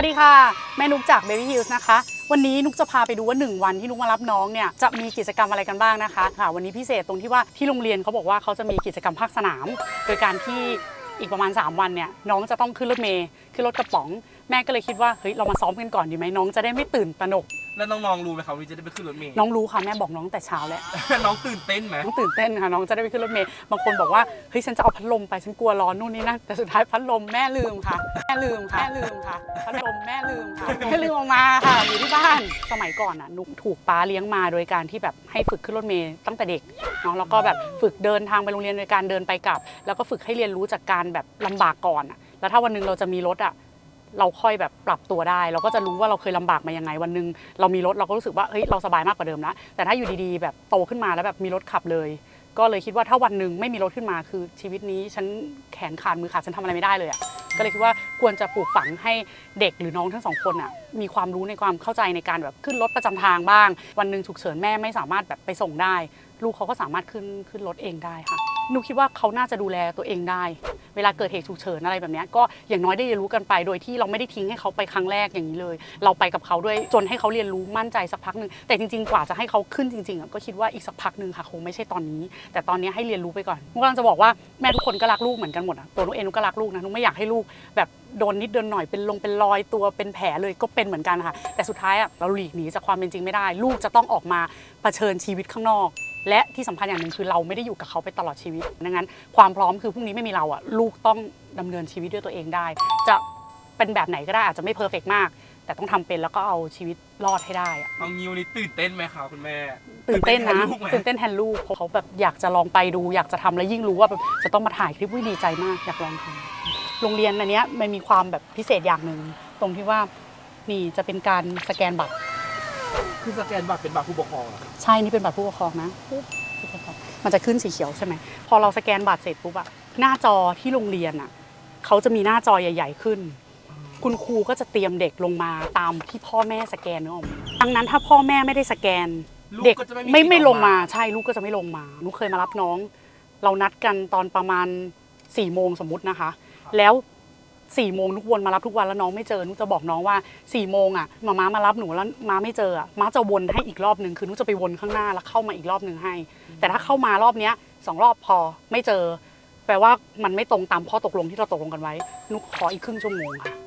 วัสดีค่ะ แม่นุกจาก Baby Hills นะคะ วันนี้นุกจะพาไปดูว่า 1 วันที่นุกมารับน้องเนี่ยจะมีกิจกรรมอะไรกันบ้างนะคะค่ะวันนี้พิเศษตรงที่ว่าที่โรงเรียนเขาบอกว่าเขาจะมีกิจกรรมภาคสนาม โดยการที่อีกประมาณ 3 วันเนี่ยน้องจะต้องขึ้นรถเมย์ขึ้นรถกระป๋อง แม่ก็เลยคิดว่าเฮ้ยเรามาซ้อมกันก่อนดีไหมน้องจะได้ไม่ตื่นตระหนก แล้วน้องๆรู้ไหมครับวันนี้จะได้ไปขึ้นรถเมล์ น้องรู้ค่ะแม่บอกน้องแต่เช้าแล้ว น้องตื่นเต้นไหมน้องตื่นเต้นค่ะน้องจะได้ไปขึ้นรถเมล์บางคนบอกว่าเฮ้ยฉันจะเอาพัดลมไปฉันกลัวร้อนนู่นนี่นั่นแต่สุดท้ายพัดลมแม่ลืมค่ะ แม่ลืมค่ะแม่ลืมค่ะพัดลมแม่ลืมค่ะแม่ลืมเออกมาค่ะอยู่ที่บ้านสมัยก่อนอะนุกถูกป้าเลี้ยงมาโดยการที่แบบให้ฝึกขึ้นรถเมล์ตั้งแต่เด็กเนาะแล้วก็แบบฝึกเดินทางไปโรงเรียนโดยการเดินไปกลับ แล้วก็ฝึกให้เรียนรู้จากการแบบลำบากก่อนอะแล้วถ้าวันหนึงเราจะมีรถอะ เราค่อยแบบปรับตัวได้ เราก็จะรู้ว่าเราเคยลำบากมายังไงวันหนึง เรามีรถเราก็รู้สึกว่าเฮ้ยเราสบายมากกว่าเดิมแล้วแต่ถ้าอยู่ดีๆ แบบโตขึ้นมาแล้วแบบมีรถขับเลย ก็เลยคิดว่าถ้าวันหนึ่งไม่มีรถขึ้นมาคือชีวิตนี้ฉันแขนขาดมือขาดฉันทำอะไรไม่ได้เลยอะ่ะก็เลยคิดว่าควรจะปลูกฝังให้เด็กหรือน้องทั้งสองคนอะมีความรู้ในความเข้าใจในการแบบขึ้นรถประจำทางบ้าง วันหนึ่งฉุกเฉินแม่ไม่สามารถแบบไปส่งได้ ลูกเขาก็สามารถขึ้นขึ้นรถเองได้ค่ะหนูคิดว่าเขาน่าจะดูแลตัวเองได้ เวลาเกิดเหตุฉุกเฉินอะไรแบบนี้ก็อย่างน้อยได้เรียนรู้กันไป โดยที่เราไม่ได้ทิ้งให้เขาไปครั้งแรกอย่างนี้เลย เราไปกับเขาด้วยจนให้เขาเรียนรู้มั่นใจสักพักหนึ่งแต่จริงๆกว่าจะให้เขาขึ้นจริงๆก็คิดว่าอีกสักพักหนึ่งค่ะคงไม่ใช่ตอนนี้ แต่ตอนนี้ให้เรียนรู้ไปก่อนนุกำลังจะบอกว่าแม่ทุกคนก็รักลูกเหมือนกันหมดอะตัวนุกเองนุกก็รักลูกนะนุกไม่อยากให้ลูกแบบโดนนิดเดินหน่อยเป็นลงเป็นรอยตัวเป็นแผลเลยก็เป็นเหมือนกันค่ะ แต่สุดท้ายอะเราหลีกหนีจากความเป็นจริงไม่ได้ ลูกจะต้องออกมาเผชิญชีวิตข้างนอก และที่สำคัญอย่างหนึ่งคือเราไม่ได้อยู่กับเขาไปตลอดชีวิตดังนั้น ความพร้อมคือพรุ่งนี้ไม่มีเราอะลูกต้องดำเนินชีวิตด้วยตัวเองได้ จะเป็นแบบไหนก็ได้อาจจะไม่เพอร์เฟกมาก แต่ต้องทำเป็นแล้วก็เอาชีวิตรอดให้ได้อะน้องนิวนี่ตื่นเต้นไหมครับคุณแม่ตื่นเต้นนะแทลูกไหมตื่นเต้นแทนลูกเพราะเขาแบบอยากจะลองไปดู อยากจะทำแล้วยิ่งรู้ว่าแบบจะต้องมาถ่ายคลิปวิดีใจมากอยากลองทำโรงเรียนอันเนี้ยมันมีความแบบพิเศษอย่างหนึ่งตรงที่ว่านี่จะเป็นการสแกนบัตร คือสแกนบัตรเป็นบัตรผู้ปกครองเหรอครับใช่ นี่เป็นบัตรผู้ปกครองนะปึ๊บมันจะขึ้นสีเขียวใช่ไหม พอเราสแกนบัตรเสร็จปุ๊บอะหน้าจอที่โรงเรียนอะเขาจะมีหน้าจอใหญ่ ๆ ขึ้น คุณครูก็จะเตรียมเด็กลงมาตามที่พ่อแม่สแกนนึกออกไหมดังนั้นถ้าพ่อแม่ไม่ได้สแกน ลูกเด็กก็จะไม่ไม่สิทธิ์ไม่อลอกงมาใช่ลูกก็จะไม่ลงมานุกเคยมารับน้อง เรานัดกันตอนประมาณ4ี่โมงสมมตินะคะ แล้ว สี่โมงนุกวนมารับทุกวันแล้วน้องไม่เจอนุกจะบอกน้องว่าสี่โมงอะมาม้ามารับหนูแล้วม้าไม่เจออะม้าจะวนให้อีกรอบหนึ่งคือนุกจะไปวนข้างหน้าแล้วเข้ามาอีกรอบหนึ่งให้ แต่ถ้าเข้ามารอบเนี้ยสองรอบพอไม่เจอ แปลว่ามันไม่ตรงตามข้อตกลงที่เราตกลงกันไว้ นุกขออีกครึ่งชั่วโมงค่ะ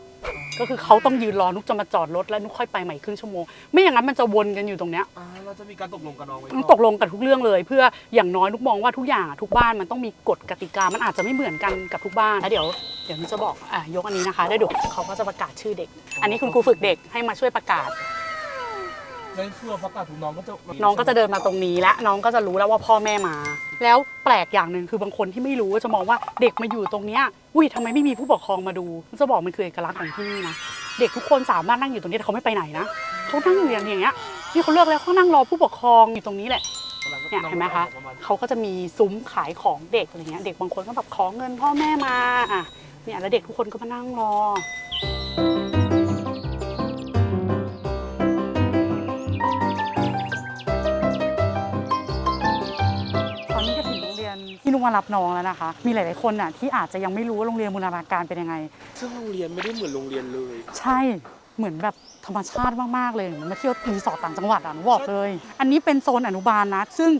ก็คือเขาต้องยืนรอนุกจะมาจอดรถแล้วนุกค่อยไปใหม่อีกครึ่งชั่วโมง ไม่อย่างนั้นมันจะวนกันอยู่ตรงเนี้ยอ่าเราจะมีการตกลงกับน้องไว้ต้องตกลงกันทุกเรื่องเลย เพื่ออย่างน้อยนุกมองว่าทุกอย่างอะทุกบ้านมันต้องมีกฎกติกา มันอาจจะไม่เหมือนกันกับทุกบ้านแล้วเดี๋ยวเดี๋ยวนุกจะบอกอะยกอันนี้นะคะได้วเดูเขาก็จะประกาศชื่อเด็ก อันนี้คุณครูฝึกเด็กให้มาช่วยประกาศ นั่นคือว่าประกาศถูกน้องก็จะน้องก็จะเดินมาตรงนี้และน้องก็จะรู้แล้วว่าพ่อแม่มา แล้วแปลกอย่างหนึ่งคือบางคนที่ไม่รู้ก็จะมองว่าเด็กมาอยู่ตรงเนี้ยอุ้ยทำไมไม่มีผู้ปกครองมาดูจะบอกมันคือเอกลักษณ์ของที่นี่นะเด็กทุกคนสามารถนั่งอยู่ตรงนี้แต่เขาไม่ไปไหนนะเขานั่งอยู่อย่างเงี้ยนี่เขาเลือกแล้วเขานั่งรอผู้ปกครองอยู่ตรงนี้แหละเนี่ยเห็นไหมคะเขาก็จะมีซุ้มขายของเด็กอะไรเงี้ยเด็กบางคนก็แบบขอเงินพ่อแม่มาอะเนี่ยแล้วเด็กทุกคนก็มานั่งรอ เรียนที่นุกมารับน้องแล้วนะคะ มีหลาย ๆ คนอะที่อาจจะยังไม่รู้ว่าโรงเรียนบูรณาการเป็นยังไง ซึ่งโรงเรียนไม่ได้เหมือนโรงเรียนเลย ใช่เหมือนแบบธรรมชาติมาก ๆ เลยเหมือนมาเที่ยวรีสอร์ทต่างจังหวัดอะหนูบอกเลย อันนี้เป็นโซนอนุบาลนะ ซึ่ง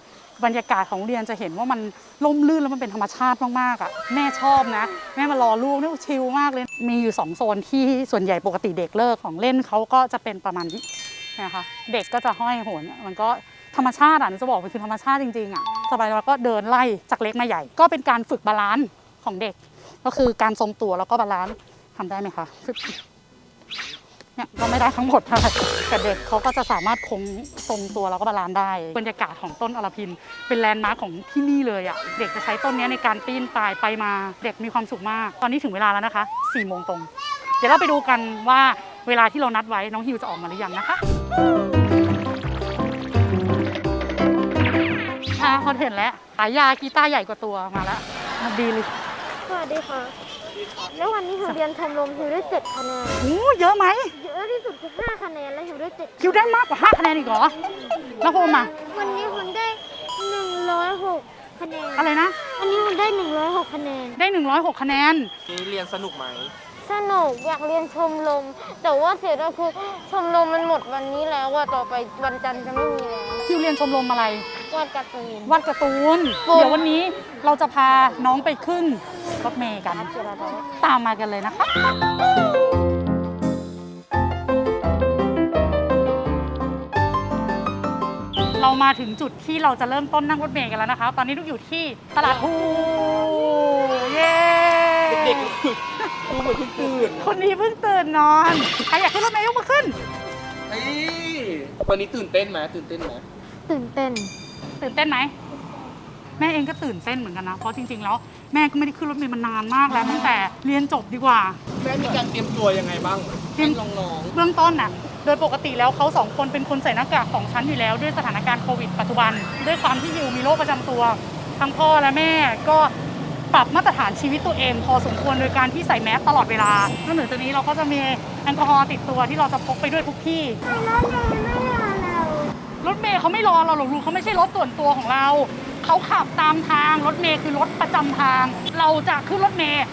บรรยากาศของโรงเรียนจะเห็นว่ามันร่มรื่นแล้วมันเป็นธรรมชาติมากๆอะแม่ชอบนะ แม่มารอลูกนี่ชิลมากเลย มีอยู่2โซนที่ส่วนใหญ่ปกติเด็กเลิกของเล่นเขาก็จะเป็นประมาณนี้นะคะเด็กก็จะห้อยโหนมันก็ ธรรมชาติอะจะบอกมันคือธรรมชาติจริงๆอะสบายแล้วก็เดินไล่จากเล็กมาใหญ่ ก็เป็นการฝึกบาลานซ์ของเด็ก ก็คือการทรงตัวแล้วก็บาลานซ์ทำได้ไหมคะเนี่ยก็ไม่ได้ทั้งหมดค่ะแต่เด็กเขาก็จะสามารถคงทรงตัวแล้วก็บาลานซ์ได้บรรยากาศของต้นอลพิน เป็นแลนด์มาร์คของที่นี่เลยอะเด็กจะใช้ต้นนี้ในการปีนป่ายไปมาเด็กมีความสุขมาก ตอนนี้ถึงเวลาแล้วนะคะ4โมงตรง เดี๋ยวเราไปดูกันว่าเวลาที่เรานัดไว้น้องฮิวจะออกมาหรือยังนะคะ อ่าเขาเห็นแล้วขายยากีตาร์ใหญ่กว่าตัวมาแล้วมาดีเลยสวัสดีค่ะ แล้ววันนี้หิวเรียนชมรมหิวได้เจ็ดคะแนน โอ้เยอะไหม เยอะที่สุดคือห้าคะแนนและหิวได้เจ็ดคิวได้มากกว่า5คะแนนอีกเหรอ แล้วโฮมอะวันนี้คุณได้หนึ่งร้อยหกคะแนน อะไรนะ วันนี้คุณได้หนึ่งร้อยหกคะแนน ได้106คะแนน นี่เรียนสนุกไหมสสนุกอยากเรียนชมรม แต่ว่าเสียดายคือชมรมมันหมดวันนี้แล้วว่าต่อไปวันจันทร์จะไม่มีแล้วคิวเรียนชมรมอะไร วาดการ์ตูน วาดการ์ตูน ปุ๊บ เดี๋ยววันนี้เราจะพาน้องไปขึ้นรถเมย์กันเสียดายตามมากันเลยนะคะ เรามาถึงจุดที่เราจะเริ่มต้นนั่งรถเมล์กันแล้วนะคะ ตอนนี้ลูกอยู่ที่ตลาดภูเย้เด็กๆดูเหมือนเพิ่งตื่นคนนี้เพิ่งตื่นนอน ใครอยากขึ้นรถเมล์ยกมาขึ้นเฮ้ยวันนี้ตื่นเต้นไหมตื่นเต้นไหมตื่นเต้น ตื่นเต้นไหมแม่เองก็ตื่นเต้นเหมือนกันนะ เพราะจริงๆแล้วแม่ก็ไม่ได้ขึ้นรถเมล์มานานมากแล้วตั้งแต่เรียนจบดีกว่า แม่มีการเตรียมตัวยังไงบ้างเตรียมให้น้องเบื้องต้นน่ะ โดยปกติแล้วเขาสองคนเป็นคนใส่หน้ากากสองชั้นอยู่แล้วด้วยสถานการณ์โควิดปัจจุบัน ด้วยความที่ยิวมีโรคประจำตัว ทั้งพ่อและแม่ก็ปรับมาตรฐานชีวิตตัวเอง พอสมควรโดยการที่ใส่แมสตลอดเวลานอกเหนือจากนี้เราก็จะมีแอลกอฮอล์ติดตัวที่เราจะพกไปด้วยทุกที่ร ถเมย์เขาไม่รอเราหรอกลูกเขาไม่ใช่รถส่วนตัวของเรา เขาขับตามทางรถเมย์คือรถประจำทาง เราจะขึ้นรถเมย์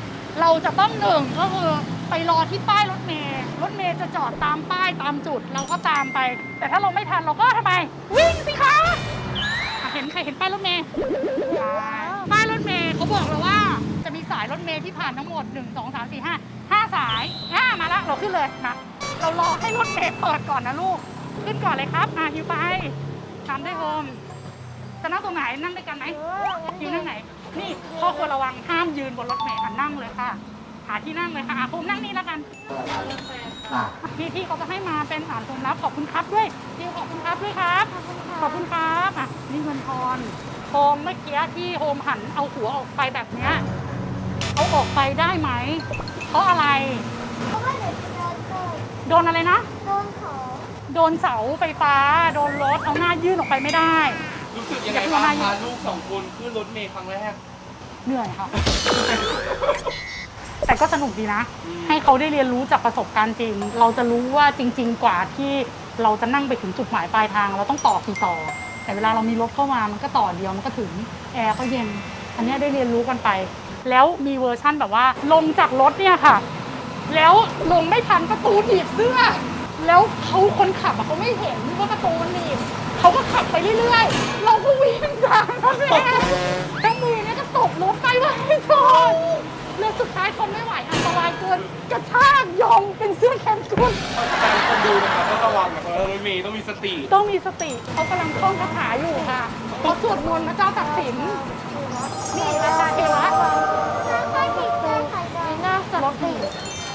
เราจะต้องหนึ่งก็คือไปรอที่ป้ายรถเมย์รถเมย์จะจอดตามป้ายตามจุด เราก็ตามไป แต่ถ้าเราไม่ทันเราก็ทำไม วิ่งสิคะอะเห็นใครเห็นป้ายรถเมย์ใช่ป้ายรถเมย์เขาบอกเราว่า จะมีสายรถเมย์ที่ผ่านทั้งหมด 1 2 3 4 5 5 สายห้ามาละเราขึ้นเลยนะเรารอให้รถเมย์เปิดก่อนนะลูก ขึ้นก่อนเลยครับ อะฮิวไปตามได้วยโฮมจะนั่งตรงไหนนั่งด้วยกันไหมฮิวนั่งไหน นี่พ่อควรระวังห้ามยืนบนรถเมล์อะนั่งเลยค่ะ หาที่นั่งเลยค่ะอะภูมินั่งนี่แล้วกันพี่พี่เขาจะให้มาเป็นฐานภูมิรับขอบคุณครับด้วยฮิวขอบคุณครับด้วยครับ ขอบคุณครับอะนี่เงินทอนโฮมเมื่อกี้ที่โฮมหันเอาหัวออกไปแบบเนี้ยเอาออกไปได้ไหม เพราะอะไรโดนอะไรนะ โดน เสาไฟฟ้า โดนรถเอาหน้ายื่นออกไปไม่ได้ๆรู้สึกยังไงบ้างพาลูกสองคนขึ้นรถเมล์ครั้งแรก เหนื่อยค่ะ แต่ก็สนุกดีนะ ให้เขาได้เรียนรู้จากประสบการณ์จริง เราจะรู้ว่าจริง ๆ กว่าที่เราจะนั่งไปถึงจุดหมายปลายทาง เราต้องต่อกี่ต่อ แต่เวลาเรามีรถเข้ามามันก็ต่อเดียวมันก็ถึงแอร์ก็เย็น อันเนี้ยได้เรียนรู้กันไป แล้วมีเวอร์ชั่นแบบว่า ลงจากรถเนี่ยค่ะ แล้วลงไม่ทันประตูหนีบเสื้อ แล้วเขาคนขับอะเขาไม่เห็นว่าประตูมันหนีบเขาก็ขับไปเรื่อยๆ เราก็วิ่งตามเขาแม่ทั้งมือเนี่ยก็ตกรถไปว่าให้ชนแล้วสุดท้ายทนไม่ไหวอันตรายเกินกระชากยองเป็นเสื้อแขนกุดการคนดูนะครับต้องระวังนะครับรถเมล์ต้องมีสติ ต้องมีสติเขากำลังท่องคาถาอยู่ค่ะเขาสวดมนต์พระเจ้าตักสิน นี่ราชาเทวะหน้าสรถดี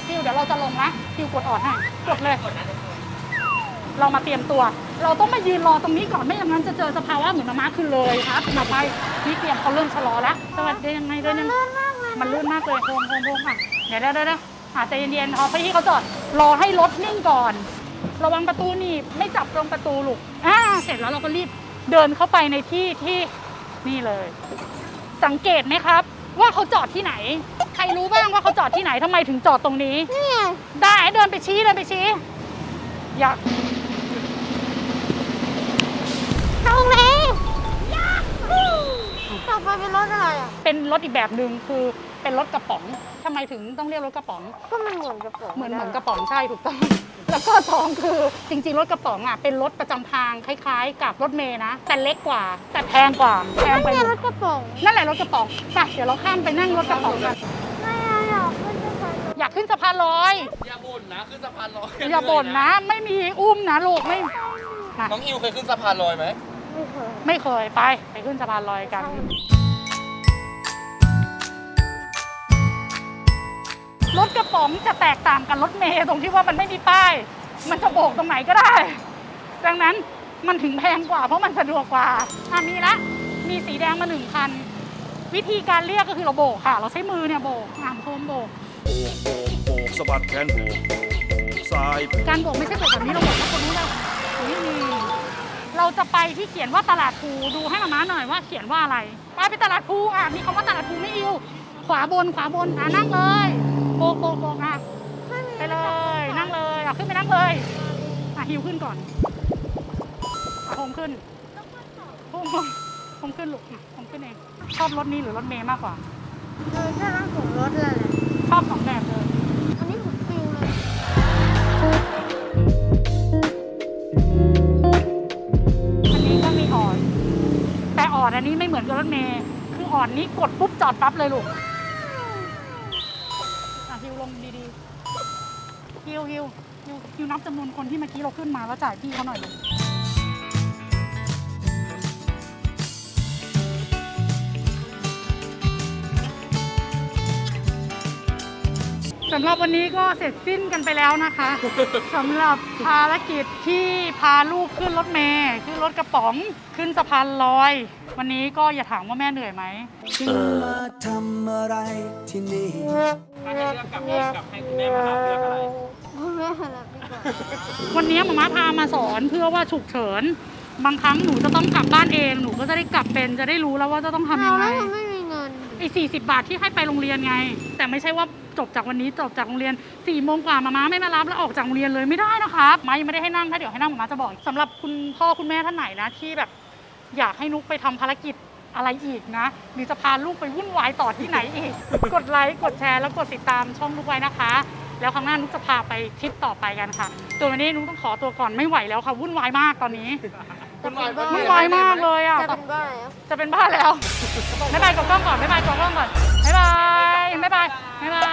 คิวเดี๋ยวเราจะลงนะคิวกดออดให้กดเลย เรามาเตรียมตัว เราต้องมายืนรอตรงนี้ก่อนไม่อย่างนั้นจะเจอสภาวะเหมือนมาม้าคือเลยครับมาไปนี่เตรียมเขาเริ่มชะลอแล้วสวัสดียังไงด้วยยังมันลื่นมากเลยโฮมโฮมโฮมอะเดี๋ยวเดี๋ยวเดี๋ยวอะใจเย็นๆพอพี่เขาจอดรอให้รถนิ่งก่อน ระวังประตูหนี่ไม่จับตรงประตูลูกอ่าเสร็จแล้วเราก็รีบเดินเข้าไปในที่ที่นี่เลย สังเกตไหมครับ ว่าเขาจอดที่ไหน ใครรู้บ้างว่าเขาจอดที่ไหนทำไมถึงจอดตรงนี้นี่ไงได้เดินไปชี้เดินไปชี้ อยาก ตรงนี้ต่อไปเป็นรถอะไรอะ เป็นรถอีกแบบหนึ่งคือเป็นรถกระป๋องทำไมถึงต้องเรียกรถกระป๋อง ก็มันเหมือนกระป๋องเหมือนเหมือนกระป๋องใช่ถูกต้อง แล้วก็สองคือจริงๆรถกระป๋องอะเป็นรถประจำทางคล้ายๆ กับรถเมย์นะ แต่เล็กกว่า แต่แพงกว่าแพงนั่นไปไงหมรดถกระป๋องนั่นแหละรถกระป๋องไปเดี๋ยวเราข้ามไปนั่งรถกระป๋องกัน ไม่เอาอยากขึ้นสะพานอยากขึ้นสะพานลอย อย่าบ่นนะขึ้นสะพานลอยอย่าบ่นนะ ไม่มีอุ้มนะลูกไม่นะน้องฮิวเคยขึ้นสะพานลอยไหม ไม่เคยไม่เคยไป ไปขึ้นสะพานลอยกัน รถกระป๋องจะแตกต่างกับรถเมย์ตรงที่ว่ามันไม่มีป้าย มันจะโบกตรงไหนก็ได้ ดังนั้นมันถึงแพงกว่า เพราะมันสะดวกกว่าอะมีละ มีสีแดงมาหนึ่งคัน วิธีการเรียกก็คือเราโบกค่ะ เราใช้มือเนี่ยโบกอ่างโคมโบก โบกโบกโบกสะบัดแขนโบกโบกโบกซ้ายโบกการโบกไม่ใช่โบกแบบนี้เราโบกแล้วคนรู้แล้วนี่มี เราจะไปที่เขียนว่าตลาดภูดูให้มาม้าหน่อยว่าเขียนว่าอะไรไปไปตลาดภูอะมีคำว่าตลาดภูไม่อิวขวาบนขวาบนอะนั่งเลยโบกโบกโบกอะไปเลยนั่งเลยอะขึ้นไปนั่งเลยอะฮิวขึ้นก่อนอะโฮมขึ้นโฮมโฮมโฮมขึ้นลูกอะโฮมขึ้นเองชอบรถนี้หรือรถเมย์มากกว่าเออถ้านั่งของรถอะไรชอบสองแบบเลย อันนี้ไม่เหมือนกับรถเมย์คืออ่อนนี้กดปุ๊บจอดปั๊บเลยลูกอะฮิวลงดีๆฮิวฮิวฮิวฮิวนับจำนวนคนที่เมื่อกี้เราขึ้นมาแล้วจ่ายพี่เขาหน่อยลูกสำหรับวันนี้ก็เสร็จสิ้นกันไปแล้วนะคะสำหรับภารกิจที่พาลูกขึ้นรถเมย์ขึ้นรถกระป๋องขึ้นสะพานลอย วันนี้ก็อย่าถามว่าแม่เหนื่อยไหมฉันมาทำอะไรที่นี่ถ้าให้เลือกกับเลือกกับให้คุณแม่มารับเลือกอะไรคุณแม่รับดีกว่าวันนี้หมาม่าพามาสอนเพื่อว่าฉุกเฉิน บางครั้งหนูจะต้องกลับบ้านเอง หนูก็จะได้กลับเป็นจะได้รู้แล้วว่าจะต้องทำเอายังไงแล้วมันไม่มีเงินไอ้สี่สิบาทที่ให้ไปโรงเรียนไง แต่ไม่ใช่ว่าจบจากวันนี้จบจากโรงเรียน4ี่โมงกว่ามาม่าไม่มารับแล้วออกจากโรงเรียนเลยไม่ได้นะครับมายังไม่ได้ให้นั่งถ้าเดี๋ยวให้นั่งหมาม่าจะบอกสำหรับคุณพ่อคุณแม่ท่านไหนนะที่แบบ อยากให้นุกไปทำภารกิจอะไรอีกนะ หรือจะพาลูกไปวุ่นวายต่อที่ไหนอีก กดไลค์กดแชร์แล้วกดติดตามช่องนุกไว้นะคะ แล้วครั้งหน้านุกจะพาไปทริปต่อไปกันค่ะตัววันนี้นุกต้องขอตัวก่อนไม่ไหวแล้วค่ะวุ่นวายมากตอนนี้คุณวายวุ่นวายมากเลยอะ จะเป็นบ้าแล้ว จะเป็นบ้าแล้ว บ๊ายบายกดกล้องก่อน บ๊ายบายกดกล้องก่อน บ๊ายบาย บ๊ายบาย บ๊ายบาย